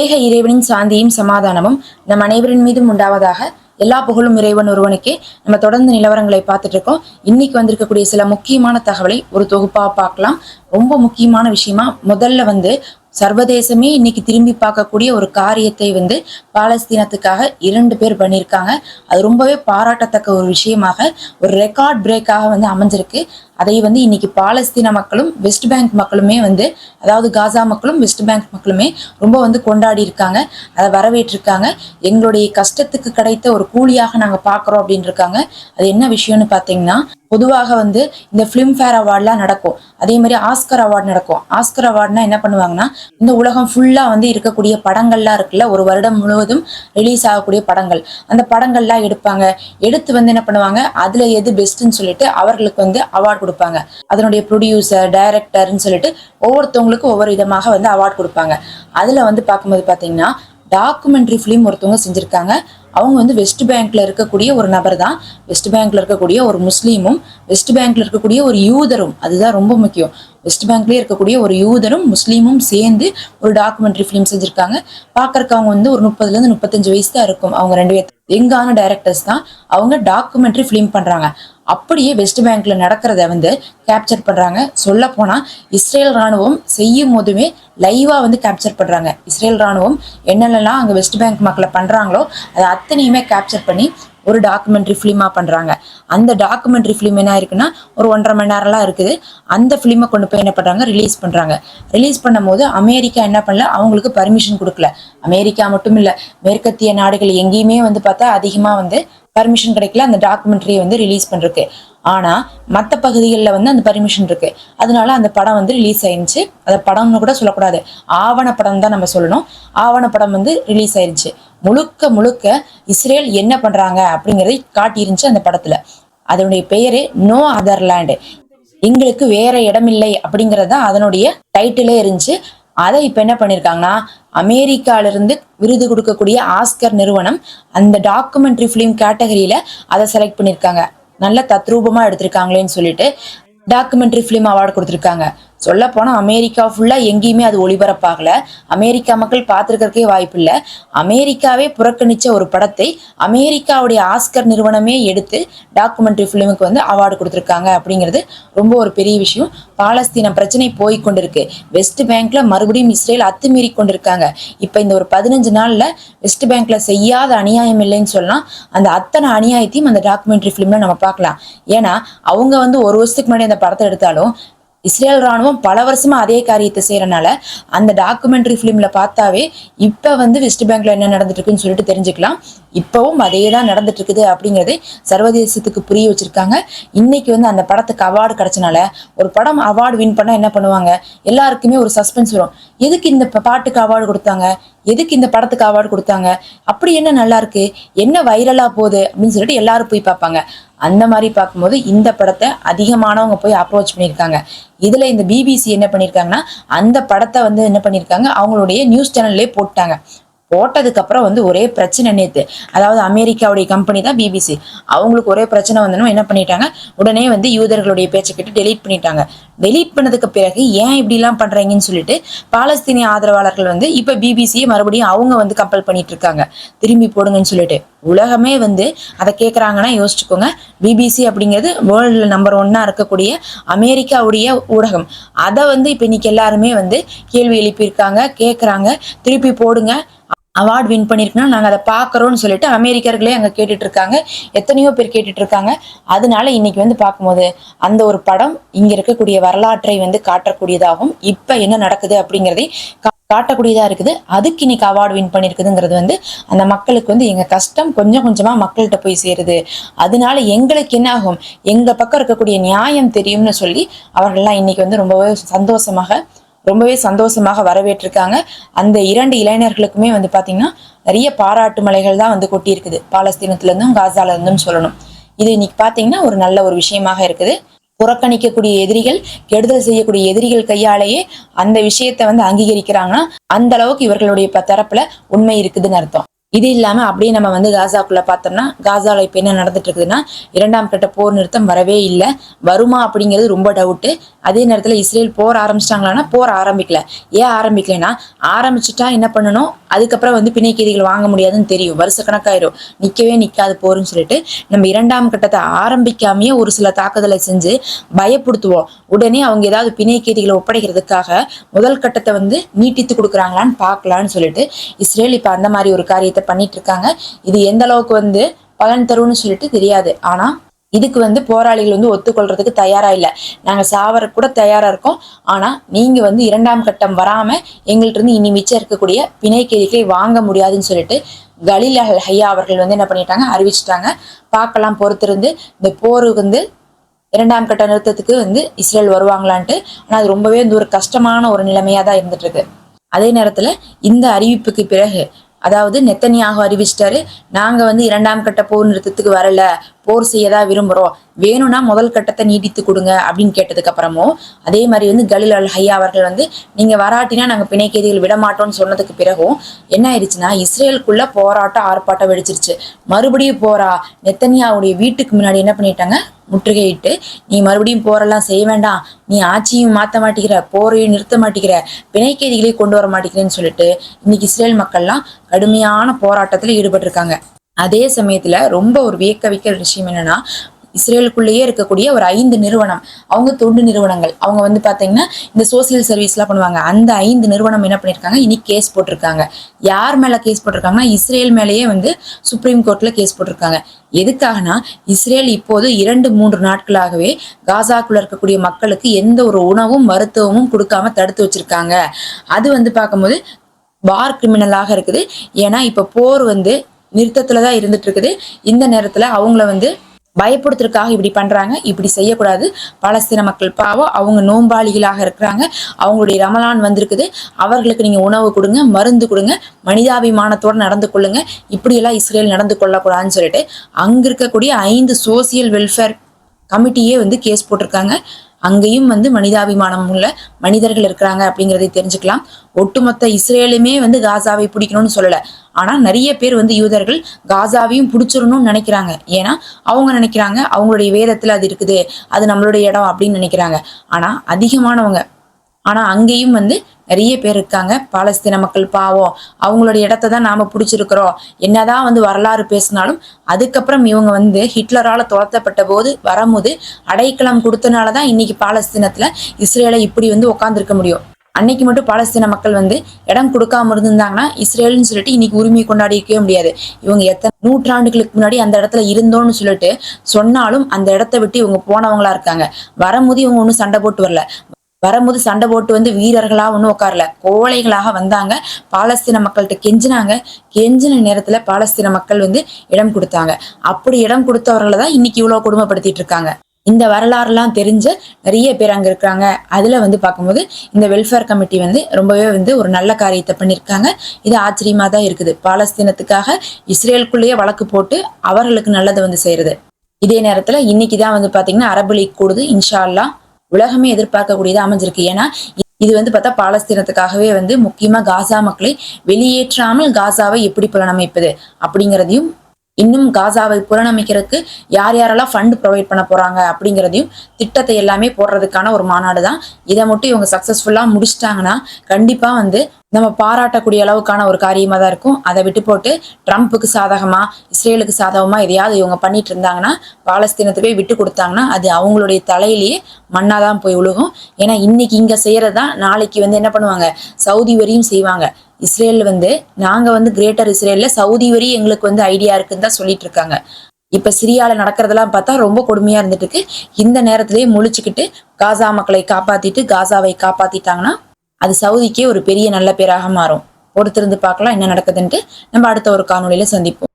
ஏக இறைவனின் சாந்தியும் சமாதானமும் நம் அனைவரின் மீதும் உண்டாவதாக எல்லா புகழும் இறைவன் ஒருவனுக்கே நம்ம தொடர்ந்து நிலவரங்களை பார்த்துட்டு இருக்கோம். இன்னைக்கு வந்திருக்கக்கூடிய சில முக்கியமான தகவலை ஒரு தொகுப்பாக பார்க்கலாம். ரொம்ப முக்கியமான விஷயமா முதல்ல வந்து சர்வதேசமே இன்னைக்கு திரும்பி பார்க்கக்கூடிய ஒரு காரியத்தை வந்து பாலஸ்தீனத்துக்காக இரண்டு பேர் பண்ணியிருக்காங்க. அது ரொம்பவே பாராட்டத்தக்க ஒரு விஷயமாக ஒரு ரெக்கார்ட் பிரேக்காக வந்து அமைஞ்சிருக்கு. அதை வந்து இன்னைக்கு பாலஸ்தீன மக்களும் வெஸ்ட் பேங்க் மக்களுமே வந்து அதாவது காசா மக்களும் வெஸ்ட் பேங்க் மக்களுமே ரொம்ப வந்து கொண்டாடி இருக்காங்க அதை வரவேற்றிருக்காங்க. எங்களுடைய கஷ்டத்துக்கு கிடைத்த ஒரு கூலியாக நாங்கள் பார்க்குறோம் அப்படின்னு இருக்காங்க அது என்ன விஷயம்னு பார்த்தீங்கன்னா பொதுவாக வந்து இந்த ஃபிலிம்ஃபேர் அவார்ட்லாம் நடக்கும். அதே மாதிரி ஆஸ்கர் அவார்ட் நடக்கும். ஆஸ்கர் அவார்ட்னா என்ன பண்ணுவாங்கன்னா இந்த உலகம் ஃபுல்லாக வந்து இருக்கக்கூடிய படங்கள்லாம் இருக்குல்ல ஒரு வருடம் முழுவதும் ரிலீஸ் ஆகக்கூடிய படங்கள். அந்த படங்கள்லாம் எடுப்பாங்க. எடுத்து வந்து என்ன பண்ணுவாங்க அதில் எது பெஸ்ட்டுன்னு சொல்லிட்டு அவர்களுக்கு வந்து அவார்டு கொடுப்பாங்க. அதனுடைய ப்ரொடியூசர் டைரக்டர்னு சொல்லிட்டு ஒவ்வொருத்தவங்களுக்கும் ஒவ்வொரு விதமாக வந்து அவார்ட் கொடுப்பாங்க. அதில் வந்து பார்க்கும்போது பார்த்தீங்கன்னா டாக்குமெண்ட்ரி ஃபிலிம் ஒருத்தவங்க செஞ்சுருக்காங்க. அவங்க வந்து வெஸ்ட் பேங்க்ல இருக்கக்கூடிய ஒரு நபர் தான். வெஸ்ட் பேங்க்ல இருக்கக்கூடிய ஒரு முஸ்லீமும் வெஸ்ட் பேங்க்ல இருக்கக்கூடிய ஒரு யூதரும். அதுதான் ரொம்ப முக்கியம். வெஸ்ட் பேங்க்லேயே இருக்கக்கூடிய ஒரு யூதரும் முஸ்லீமும் சேர்ந்து ஒரு டாக்குமெண்ட்ரி ஃபிலிம் செஞ்சுருக்காங்க. பார்க்கறக்கு அவங்க வந்து ஒரு முப்பதுலேருந்து முப்பத்தஞ்சு வயசு தான் இருக்கும். அவங்க ரெண்டு பேர்த்து எங்கான டைரக்டர்ஸ் தான் அவங்க டாக்குமெண்ட்ரி ஃபிலிம் பண்ணுறாங்க அப்படியே வெஸ்ட் பேங்க்ல நடக்கிறத வந்து கேப்சர் பண்ணுறாங்க சொல்ல இஸ்ரேல் ராணுவம் செய்யும் போதுமே லைவாக வந்து கேப்சர் பண்ணுறாங்க இஸ்ரேல் ராணுவம் என்னென்னலாம் அங்கே வெஸ்ட் பேங்க் மக்களை பண்ணுறாங்களோ அதை அத்தனையுமே கேப்சர் பண்ணி ஒரு டாக்குமெண்ட்ரி ஃபிலிமாக பண்ணுறாங்க அந்த டாக்குமெண்ட்ரி ஃபிலிம் என்ன இருக்குன்னா ஒரு ஒன்றரை மணி நேரம்லாம் இருக்குது. அந்த ஃபிலிமை கொண்டு போய் என்ன பண்ணுறாங்க ரிலீஸ் பண்ணுறாங்க ரிலீஸ் பண்ணும்போது அமெரிக்கா என்ன பண்ணல? அவங்களுக்கு பர்மிஷன் கொடுக்கல. அமெரிக்கா மட்டும் இல்லை மேற்கத்திய நாடுகள் எங்கேயுமே வந்து பார்த்தா அதிகமாக வந்து பர்மிஷன் கிடைக்கல. அந்த டாக்குமெண்ட்ரியை வந்து ரிலீஸ் பண்ணுறதுக்கு ஆனால் மற்ற பகுதிகளில் வந்து அந்த பர்மிஷன் இருக்கு. அதனால அந்த படம் வந்து ரிலீஸ் ஆயிருந்துச்சு. அதை படம்னு கூட சொல்லக்கூடாது. ஆவணப்படம் தான் நம்ம சொல்லணும். ஆவணப்படம் வந்து ரிலீஸ் ஆயிருச்சு முழுக்க முழுக்க இஸ்ரேல் என்ன பண்றாங்க அப்படிங்கிறதை காட்டியிருந்துச்சு அந்த படத்துல. அதனுடைய பெயரே நோ அதர்லேண்டு. எங்களுக்கு வேற இடமில்லை அப்படிங்கிறது தான் அதனுடைய டைட்டிலே இருந்துச்சு. அதை இப்போ என்ன பண்ணியிருக்காங்கன்னா அமெரிக்காவிலிருந்து விருது கொடுக்கக்கூடிய ஆஸ்கர் நிறுவனம் அந்த டாக்குமெண்ட்ரி ஃபிலிம் கேட்டகரியில அதை செலக்ட் பண்ணியிருக்காங்க நல்ல தத்ரூபமா எடுத்திருக்காங்களேன்னு சொல்லிட்டு டாக்குமெண்ட்ரி ஃபிலிம் அவார்டு கொடுத்துருக்காங்க. சொல்லப்போனால் அமெரிக்கா ஃபுல்லாக எங்கேயுமே அது ஒளிபரப்பாகல. அமெரிக்கா மக்கள் பார்த்துருக்கறக்கே வாய்ப்பு இல்லை அமெரிக்காவே புறக்கணித்த ஒரு படத்தை அமெரிக்காவுடைய ஆஸ்கர் நிறுவனமே எடுத்து டாக்குமெண்ட்ரி ஃபிலிமுக்கு வந்து அவார்டு கொடுத்துருக்காங்க அப்படிங்கிறது ரொம்ப ஒரு பெரிய விஷயம். பாலஸ்தீன பிரச்சனை போய் கொண்டிருக்கு. வெஸ்ட் பேங்க்ல மறுபடியும் இஸ்ரேல் அத்துமீறி கொண்டிருக்காங்க. இப்போ இந்த ஒரு பதினஞ்சு நாளில் வெஸ்ட் பேங்க்ல செய்யாத அநியாயம் இல்லைன்னு சொல்லலாம் அந்த அத்தனை அநியாயத்தையும் அந்த டாக்குமெண்ட்ரி ஃபிலிம்ல நம்ம பார்க்கலாம். ஏன்னா அவங்க வந்து ஒரு வருஷத்துக்கு முன்னாடி அந்த படத்தை எடுத்தாலும் இஸ்ரேல் ராணுவம் பல வருஷமா அதே காரியத்தை செய்யறனால அந்த டாக்குமெண்ட்ரி ஃபிலிம்ல பார்த்தாவே இப்ப வந்து வெஸ்ட் பேங்க்ல என்ன நடந்துட்டு இருக்குன்னு சொல்லிட்டு தெரிஞ்சுக்கலாம். இப்பவும் அதே தான் நடந்துட்டு இருக்குது அப்படிங்கிறதே சர்வதேசத்துக்கு புரிய வச்சிருக்காங்க. இன்னைக்கு வந்து அந்த படத்துக்கு அவார்டு கிடைச்சனால ஒரு படம் அவார்டு வின் பண்ணா என்ன பண்ணுவாங்க? எல்லாருக்குமே ஒரு சஸ்பென்ஸ் வரும். எதுக்கு இந்த பாட்டுக்கு அவார்டு கொடுத்தாங்க? எதுக்கு இந்த படத்துக்கு அவார்டு கொடுத்தாங்க? அப்படி என்ன நல்லா இருக்கு என்ன வைரலா போகுது? அப்படின்னு சொல்லிட்டு எல்லாரும் போய் பார்ப்பாங்க. அந்த மாதிரி பார்க்கும்போது இந்த படத்தை அதிகமானவங்க போய் அப்ரோச் பண்ணியிருக்காங்க. இதுல இந்த பிபிசி என்ன பண்ணியிருக்காங்கன்னா அந்த படத்தை வந்து என்ன பண்ணியிருக்காங்க? அவங்களுடைய நியூஸ் சேனல்லே போட்டாங்க. போட்டதுக்கு அப்புறம் வந்து ஒரே பிரச்சனை நேத்து. அதாவது அமெரிக்காவுடைய கம்பெனி தான் பிபிசி அவங்களுக்கு ஒரே பிரச்சனை வந்தனும் என்ன பண்ணிட்டாங்க? உடனே வந்து யூதர்களுடைய பேச்சை கேட்டு டெலீட் பண்ணிட்டாங்க. டெலீட் பண்ணதுக்கு பிறகு ஏன் இப்படிலாம் பண்றீங்கன்னு சொல்லிட்டு பாலஸ்தீனிய ஆதரவாளர்கள் வந்து இப்ப பிபிசியை மறுபடியும் அவங்க வந்து கம்பல் பண்ணிட்டு இருக்காங்க. திரும்பி போடுங்கன்னு சொல்லிட்டு. உலகமே வந்து அதை கேட்குறாங்கன்னா யோசிச்சுக்கோங்க. பிபிசி அப்படிங்கிறது வேர்ல்டில் நம்பர் ஒன்னா இருக்கக்கூடிய அமெரிக்காவுடைய ஊடகம். அதை வந்து இப்போ இன்னைக்கு எல்லாருமே வந்து கேள்வி எழுப்பியிருக்காங்க கேட்குறாங்க திருப்பி போடுங்க. அவார்ட் வின் பண்ணியிருக்குன்னா நாங்கள் அதை பார்க்குறோன்னு சொல்லிட்டு அமெரிக்கர்களே அங்கே கேட்டுட்டு இருக்காங்க எத்தனையோ பேர் கேட்டுட்டு இருக்காங்க அதனால இன்னைக்கு வந்து பார்க்கும்போது அந்த ஒரு படம் இங்கே இருக்கக்கூடிய வரலாற்றை வந்து காட்டக்கூடியதாகவும் இப்போ என்ன நடக்குது அப்படிங்கிறதை கா- காட்டக்கூடியதா இருக்குது. அதுக்கு இன்னைக்கு அவார்டு வின் பண்ணியிருக்குதுங்கிறது வந்து அந்த மக்களுக்கு வந்து எங்கள் கஷ்டம் கொஞ்சம் கொஞ்சமாக மக்கள்கிட்ட போய் சேருது. அதனால எங்களுக்கு என்ன ஆகும் பக்கம் இருக்கக்கூடிய நியாயம் தெரியும்னு சொல்லி அவர்கள்லாம் இன்னைக்கு வந்து ரொம்பவே சந்தோஷமாக ரொம்பவே சந்தோஷமாக வரவேற்றிருக்காங்க. அந்த இரண்டு இளைஞர்களுக்குமே வந்து பாத்தீங்கன்னா நிறைய பாராட்டு மலைகள் தான் வந்து கொட்டி இருக்குது பாலஸ்தீனத்துல காசால இருந்தும் சொல்லணும். இது இன்னைக்கு பாத்தீங்கன்னா ஒரு நல்ல ஒரு விஷயமாக இருக்குது. புறக்கணிக்கக்கூடிய எதிரிகள் கெடுதல் செய்யக்கூடிய எதிரிகள் கையாலேயே அந்த விஷயத்தை வந்து அங்கீகரிக்கிறாங்கன்னா அந்த அளவுக்கு இவர்களுடைய தரப்புல உண்மை இருக்குதுன்னு அர்த்தம். இது இல்லாம அப்படியே நம்ம வந்து காசாக்குள்ள பார்த்தோம்னா காசாவில் இப்போ என்ன நடந்துட்டு இருக்குதுன்னா இரண்டாம் கட்ட போர் நிறுத்தம் வரவே இல்லை. வருமா அப்படிங்கிறது ரொம்ப டவுட்டு அதே நேரத்தில் இஸ்ரேல் போர் ஆரம்பிச்சிட்டாங்களான்னா போர் ஆரம்பிக்கல. ஏன் ஆரம்பிக்கலைன்னா ஆரம்பிச்சுட்டா என்ன பண்ணணும்? அதுக்கப்புறம் வந்து பிணைக்கீதிகள் வாங்க முடியாதுன்னு தெரியும். வருஷ கணக்காயிரும். நிற்கவே நிற்காது போருன்னு சொல்லிட்டு நம்ம இரண்டாம் கட்டத்தை ஆரம்பிக்காமையே ஒரு சில தாக்குதலை செஞ்சு பயப்படுத்துவோம். உடனே அவங்க ஏதாவது பிணைக்கீதிகளை ஒப்படைக்கிறதுக்காக முதல் கட்டத்தை வந்து நீட்டித்து கொடுக்குறாங்களான்னு பார்க்கலான்னு சொல்லிட்டு இஸ்ரேல் இப்போ அந்த மாதிரி ஒரு காரியத்தை பண்ணிட்டு இருக்காங்க இது எந்த அளவுக்கு வந்து பலன் தரும்னு சொல்லிட்டு தெரியாது. ஆனா இதுக்கு வந்து போராளிகள் வந்து ஒத்துக்கொள்றதுக்கு தயாரா இல்லை. நாங்க சாவர கூட தயாரா இருக்கோம். ஆனா நீங்க வந்து இரண்டாம் கட்டம் வராம எங்கள்கிட்ட இருந்து இனி மிச்சம் இருக்கக்கூடிய பிணை வாங்க முடியாதுன்னு சொல்லிட்டு கலீல் அல் ஹையா அவர்கள் வந்து என்ன பண்ணிட்டாங்க? அறிவிச்சிட்டாங்க. பார்க்கலாம் பொறுத்திருந்து இந்த போர் வந்து இரண்டாம் கட்ட நிறுத்தத்துக்கு வந்து இஸ்ரேல் வருவாங்களான்ட்டு. ஆனால் அது ரொம்பவே வந்து ஒரு கஷ்டமான ஒரு நிலைமையாக தான் இருந்துட்டு இருக்கு. அதே நேரத்தில் இந்த அறிவிப்புக்கு பிறகு அதாவது நெத்தனியாக அறிவிச்சிட்டாரு. நாங்க வந்து இரண்டாம் கட்ட போர் நிறுத்தத்துக்கு வரல. போர் செய்யதான் விரும்புறோம். வேணும்னா முதல் கட்டத்தை நீட்டித்து கொடுங்க அப்படின்னு கேட்டதுக்கு அப்புறமும் அதே மாதிரி வந்து கலில் அல் ஹையா அவர்கள் வந்து நீங்க வராட்டினா நாங்க பிணைக்கைதிகள் விட மாட்டோம்னு சொன்னதுக்கு பிறகும் என்ன ஆயிடுச்சுன்னா இஸ்ரேலுக்குள்ள போராட்டம் ஆர்ப்பாட்டம் வெடிச்சிருச்சு. மறுபடியும் போரா நெத்தனியாவுடைய வீட்டுக்கு முன்னாடி என்ன பண்ணிட்டாங்க? முற்றுகையிட்டு நீ மறுபடியும் போரெல்லாம் செய்ய வேண்டாம். நீ ஆட்சியும் மாத்த மாட்டேங்கிற போரையும் நிறுத்த மாட்டேங்கிற பிணைக்கைதிகளையும் கொண்டு வர மாட்டேங்கிறேன்னு சொல்லிட்டு இன்னைக்கு இஸ்ரேல் மக்கள்லாம் கடுமையான போராட்டத்தில் ஈடுபட்டிருக்காங்க. அதே சமயத்துல ரொம்ப ஒரு வியக்க வைக்கிற விஷயம் என்னன்னா இஸ்ரேலுக்குள்ளேயே இருக்கக்கூடிய ஒரு ஐந்து நிறுவனம் அவங்க தொண்டு நிறுவனங்கள். அவங்க வந்து பார்த்தீங்கன்னா இந்த சோசியல் சர்வீஸ்லாம் பண்ணுவாங்க. அந்த ஐந்து நிறுவனம் என்ன பண்ணியிருக்காங்க இனி கேஸ் போட்டிருக்காங்க. யார் மேலே கேஸ் போட்டிருக்காங்கன்னா இஸ்ரேல் மேலேயே வந்து சுப்ரீம் கோர்ட்டில் கேஸ் போட்டிருக்காங்க. எதுக்காகனா இஸ்ரேல் இப்போது இரண்டு மூன்று நாட்களாகவே காசாக்குள்ள இருக்கக்கூடிய மக்களுக்கு எந்த ஒரு உணவும் மருத்துவமும் கொடுக்காம தடுத்து வச்சிருக்காங்க. அது வந்து பார்க்கும்போது வார் கிரிமினலாக இருக்குது. ஏன்னா இப்போ போர் வந்து நிறுத்தத்தில் தான் இருந்துட்டு இருக்குது. இந்த நேரத்தில் அவங்கள வந்து பயப்படுத்துறதுக்காக இப்படி பண்றாங்க இப்படி செய்யக்கூடாது. பாலஸ்தீன மக்கள் பாவம் அவங்க நோம்பாளிகளாக இருக்கிறாங்க. அவங்களுடைய ரமலான் வந்திருக்குது. அவர்களுக்கு நீங்க உணவு கொடுங்க மருந்து கொடுங்க மனிதாபிமானத்தோடு நடந்து கொள்ளுங்க. இப்படியெல்லாம் இஸ்ரேல் நடந்து கொள்ளக்கூடாதுன்னு சொல்லிட்டு அங்க இருக்கக்கூடிய ஐந்து சோசியல் வெல்ஃபேர் கமிட்டியே வந்து கேஸ் போட்டிருக்காங்க. அங்கேயும் வந்து மனிதாபிமானம் உள்ள மனிதர்கள் இருக்கிறாங்க அப்படிங்கிறதை தெரிஞ்சுக்கலாம். ஒட்டுமொத்த இஸ்ரேலுமே வந்து காசாவை பிடிக்கணும்னு சொல்லலை. ஆனா நிறைய பேர் வந்து யூதர்கள் காசாவையும் பிடிச்சிடணும்னு நினைக்கிறாங்க. ஏன்னா அவங்க நினைக்கிறாங்க அவங்களுடைய வேதத்தில் அது இருக்குது அது நம்மளுடைய இடம் அப்படின்னு நினைக்கிறாங்க. ஆனா அதிகமானவங்க ஆனா அங்கேயும் வந்து நிறைய பேர் இருக்காங்க. பாலஸ்தீன மக்கள் பாவம் அவங்களுடைய இடத்த தான் நாம பிடிச்சிருக்கிறோம். என்னதான் வந்து வரலாறு பேசினாலும் அதுக்கப்புறம் இவங்க வந்து ஹிட்லரால துரத்தப்பட்ட போது வரும்போது அடைக்கலம் கொடுத்தனால தான் இன்னைக்கு பாலஸ்தீனத்துல இஸ்ரேலை இப்படி வந்து உட்காந்துருக்க முடியும். அன்னைக்கு மட்டும் பாலஸ்தீன மக்கள் வந்து இடம் கொடுக்காம இருந்திருந்தாங்கன்னா இஸ்ரேல்னு சொல்லிட்டு இன்னைக்கு உரிமை கொண்டாடி இருக்கவே முடியாது. இவங்க எத்தனை நூற்றாண்டுகளுக்கு முன்னாடி அந்த இடத்துல இருந்தோம்னு சொல்லிட்டு சொன்னாலும் அந்த இடத்த விட்டு இவங்க போனவங்களா இருக்காங்க. வரும்போது இவங்க ஒன்றும் சண்டை போட்டு வரல. வரும்போது சண்டை போட்டு வந்து வீரர்களாக ஒன்றும் உட்காரல. கோழைகளாக வந்தாங்க. பாலஸ்தீன மக்கள்கிட்ட கெஞ்சினாங்க. கெஞ்சின நேரத்தில் பாலஸ்தீன மக்கள் வந்து இடம் கொடுத்தாங்க. அப்படி இடம் கொடுத்தவர்களை தான் இன்னைக்கு இவ்வளோ கொடுமைப்படுத்திட்டு இருக்காங்க. இந்த வரலாறுலாம் தெரிஞ்ச நிறைய பேர் அங்க இருக்கிறாங்க. அதுல வந்து பார்க்கும்போது இந்த வெல்ஃபேர் கமிட்டி வந்து ரொம்பவே வந்து ஒரு நல்ல காரியத்தை பண்ணியிருக்காங்க. இது ஆச்சரியமா தான் இருக்குது. பாலஸ்தீனத்துக்காக இஸ்ரேலுக்குள்ளேயே வழக்கு போட்டு அவர்களுக்கு நல்லதை வந்து செய்யறது. இதே நேரத்துல இன்னைக்கு தான் வந்து பார்த்தீங்கன்னா அரபு லீக் கூடுது. இன்ஷா அல்லாஹ் உலகமே எதிர்பார்க்கக்கூடியதாக அமைஞ்சிருக்கு. ஏன்னா இது வந்து பார்த்தா பாலஸ்தீனத்துக்காகவே வந்து முக்கியமாக காசா மக்களை வெளியேற்றாமல் காசாவை எப்படி புலனமைப்பது அப்படிங்கிறதையும் இன்னும் காசாவை புலனமைக்கிறதுக்கு யார் யாரெல்லாம் ஃபண்ட் ப்ரொவைட் பண்ண போறாங்க அப்படிங்கிறதையும் திட்டத்தை எல்லாமே போடுறதுக்கான ஒரு மாநாடு தான். இதை மட்டும் இவங்க சக்ஸஸ்ஃபுல்லாக முடிச்சிட்டாங்கன்னா கண்டிப்பாக வந்து நம்ம பாராட்டக்கூடிய அளவுக்கான ஒரு காரியமாக தான் இருக்கும். அதை விட்டு போட்டு ட்ரம்ப்புக்கு சாதகமாக இஸ்ரேலுக்கு சாதகமாக எதையாவது இவங்க பண்ணிட்டு இருந்தாங்கன்னா பாலஸ்தீனத்தை போய் விட்டு கொடுத்தாங்கன்னா அது அவங்களுடைய தலையிலேயே மண்ணாதான் போய் விழுகும் ஏன்னா இன்னைக்கு இங்கே செய்யறதுதான் நாளைக்கு வந்து என்ன பண்ணுவாங்க? சவுதி வரையும் செய்வாங்க. இஸ்ரேல் வந்து நாங்கள் வந்து கிரேட்டர் இஸ்ரேலில் சவுதி வரி எங்களுக்கு வந்து ஐடியா இருக்குன்னு தான் சொல்லிட்டு இருக்காங்க. இப்போ சிரியாவில் நடக்கிறதெல்லாம் பார்த்தா ரொம்ப கொடுமையாக இருந்துட்டு இருக்கு இந்த நேரத்திலேயே முழிச்சுக்கிட்டு காசா மக்களை காப்பாற்றிட்டு காசாவை காப்பாற்றிட்டாங்கன்னா அது சவுதிக்கே ஒரு பெரிய நல்ல பேராக மாறும். பொறுத்திருந்து பார்க்கலாம் என்ன நடக்குதுன்ட்டு நம்ம அடுத்த ஒரு காணொளியில சந்திப்போம்.